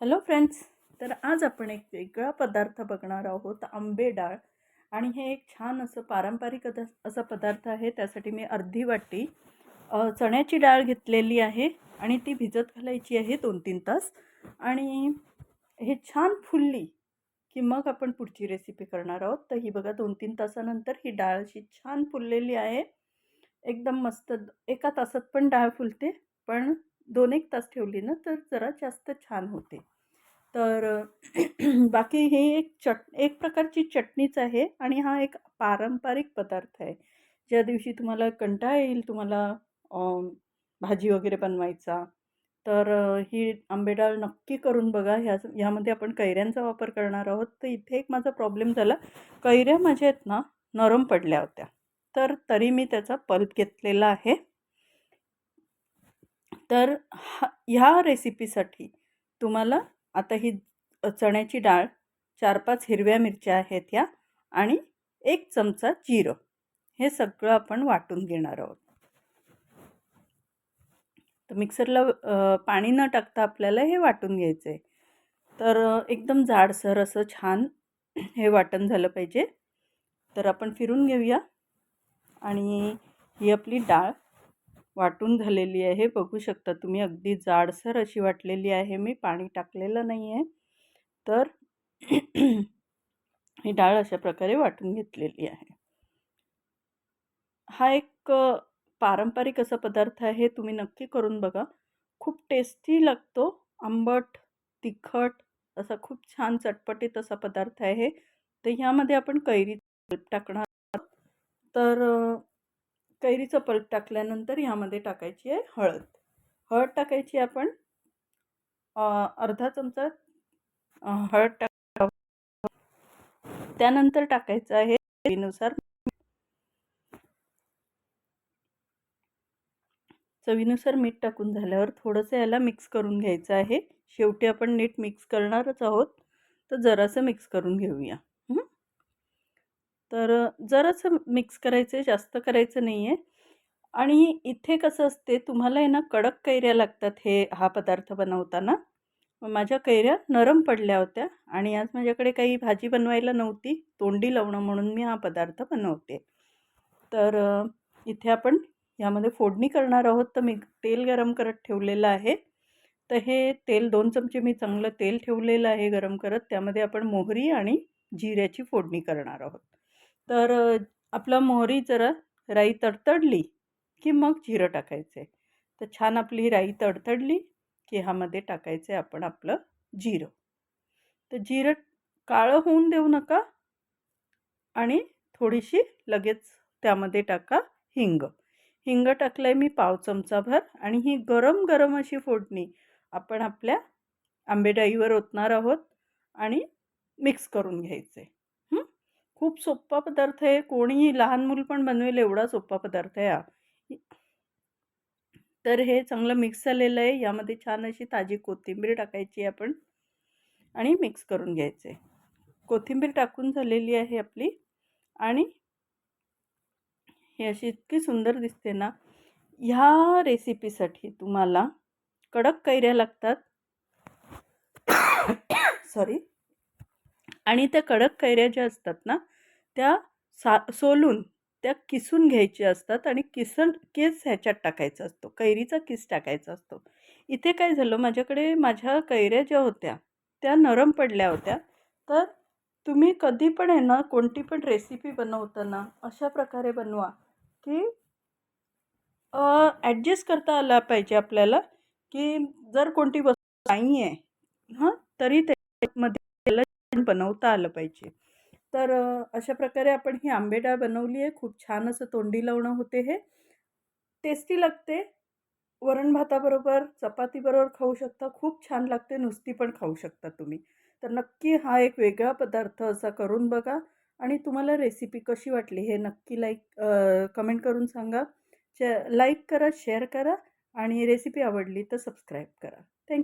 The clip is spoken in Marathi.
हॅलो फ्रेंड्स तर आज आपण एक वेगळा पदार्थ बघणार आहोत आंबे डाळ. आणि हे एक छान असं पारंपरिक अद असा पदार्थ आहे त्यासाठी मी अर्धी वाटी चण्याची डाळ घेतलेली आहे आणि ती भिजत घालायची आहे दोन तीन तास. आणि हे छान फुलली की मग आपण पुढची रेसिपी करणार आहोत. तर ही बघा दोन तीन तासानंतर ही डाळ अशी छान फुललेली आहे. एकदम मस्त एका तासात पण डाळ फुलते पण दोन एक तास ठेवली ना तर जरा जास्त छान होते. तर बाकी हे एक चट एक प्रकारची चटणीच आहे आणि हा एक पारंपरिक पदार्थ आहे. ज्या दिवशी तुम्हाला कंटाळा येईल तुम्हाला भाजी वगैरे बनवायचा तर ही आंबेडाळ नक्की करून बघा. ह्या ह्यामध्ये आपण कैऱ्यांचा वापर करणार आहोत. तर इथे एक माझा प्रॉब्लेम झाला. कैऱ्या माझ्या आहेत ना नरम पडल्या होत्या. तर तरी मी त्याचा पल्प घेतलेला आहे. तर हा ह्या रेसिपीसाठी तुम्हाला आता ही चण्याची डाळ चार पाच हिरव्या मिरच्या आहेत ह्या आणि एक चमचा जिरं. हे सगळं आपण वाटून घेणार आहोत. तर मिक्सरला पाणी न टाकता आपल्याला हे वाटून घ्यायचं आहे तर एकदम जाडसर असं छान हे वाटण झालं पाहिजे. तर आपण फिरून घेऊया. आणि ही आपली डाळ वाटून झालेली आहे. बघू शकता तुम्ही अगदी जाडसर अशी वाटलेली आहे. मी पाणी टाकलेलं नाही आहे तर ही डाळ अशा प्रकारे वाटून घेतलेली आहे. हा एक पारंपरिक असा पदार्थ आहे. तुम्ही नक्की करून बघा. खूप टेस्टी लागतो. आंबट तिखट असा खूप छान चटपटीत असा पदार्थ आहे. तर ह्यामध्ये आपण कैरी टाकणार तर कैरीचं पल्प टाकल्यानंतर ह्यामध्ये टाकायची आहे हळद. हळद टाकायची आपण अर्धा चमचा हळद टाक त्यानंतर टाकायचं आहे चवीनुसार चवीनुसार मीठ टाकून झाल्यावर थोडंसं याला मिक्स करून घ्यायचं आहे. शेवटी आपण नीट मिक्स करणारच आहोत तर जरासं मिक्स करून घेऊया. तर जरासं मिक्स करायचं आहे जास्त करायचं नाही आहे आणि इथे कसं असते तुम्हाला आहे ना कडक कैऱ्या लागतात हे हा पदार्थ बनवताना. माझ्या कैऱ्या नरम पडल्या होत्या आणि आज माझ्याकडे काही भाजी बनवायला नव्हती तोंडी लावणं म्हणून मी हा पदार्थ बनवते. तर इथे आपण यामध्ये फोडणी करणार आहोत तर मी तेल गरम करत ठेवलेलं आहे. तर हे तेल दोन चमचे मी चांगलं तेल ठेवलेलं आहे गरम करत त्यामध्ये आपण मोहरी आणि जिऱ्याची फोडणी करणार आहोत. तर आपला मोहरी जरा राई तडतडली की मग जिरं टाकायचं. आहे तर छान आपली राई तडतडली की ह्यामध्ये टाकायचं आहे आपण आपलं जिरं. तर जिरं काळं होऊन देऊ नका आणि थोडीशी लगेच त्यामध्ये टाका हिंग. हिंग टाकलं आहे मी पाव चमचाभर आणि ही गरम गरम अशी फोडणी आपण आपल्या आंबेडाईवर ओतणार आहोत आणि मिक्स करून घ्यायचे. खूप सोप्पा पदार्थ आहे. कोणीही लहान मूल पण बनवेल एवढा सोप्पा पदार्थ आहे हा. तर हे चांगलं मिक्स झालेलं आहे. यामध्ये छान अशी ताजी कोथिंबीर टाकायची आपण आणि मिक्स करून घ्यायचे. कोथिंबीर टाकून झालेली आहे आपली आणि ही अशी इतकी सुंदर दिसते ना ह्या रेसिपीसाठी तुम्हाला कडक कैऱ्या लागतात. सॉरी आणि त्या कडक कैऱ्या ज्या असतात ना त्या सा सोलून त्या किसून घ्यायच्या असतात आणि किसन केस ह्याच्यात टाकायचा असतो. कैरीचा किस टाकायचा असतो. इथे काय झालं माझ्याकडे माझ्या कैऱ्या ज्या होत्या त्या नरम पडल्या होत्या. तर तुम्ही कधी पण आहे ना कोणती पण रेसिपी बनवताना अशा प्रकारे बनवा की ॲडजस्ट करता आला पाहिजे आपल्याला की जर कोणती वस्तू नाही आहे हां तरी त्यामध्ये बनवता आलं पाहिजे. तर अशा प्रकारे आपण ही आंबेडाळ बनवली आहे. खूप छान असं तोंडी लावणं होते हे. टेस्टी लागते. वरण भाताबरोबर चपातीबरोबर खाऊ शकता. खूप छान लागते. नुसती पण खाऊ शकता तुम्ही. तर नक्की हा एक वेगळा पदार्थ असा करून बघा. आणि तुम्हाला रेसिपी कशी वाटली हे नक्की लाईक कमेंट करून सांगा. च लाईक करा शेअर करा आणि रेसिपी आवडली तर सबस्क्राईब करा. थँक्यू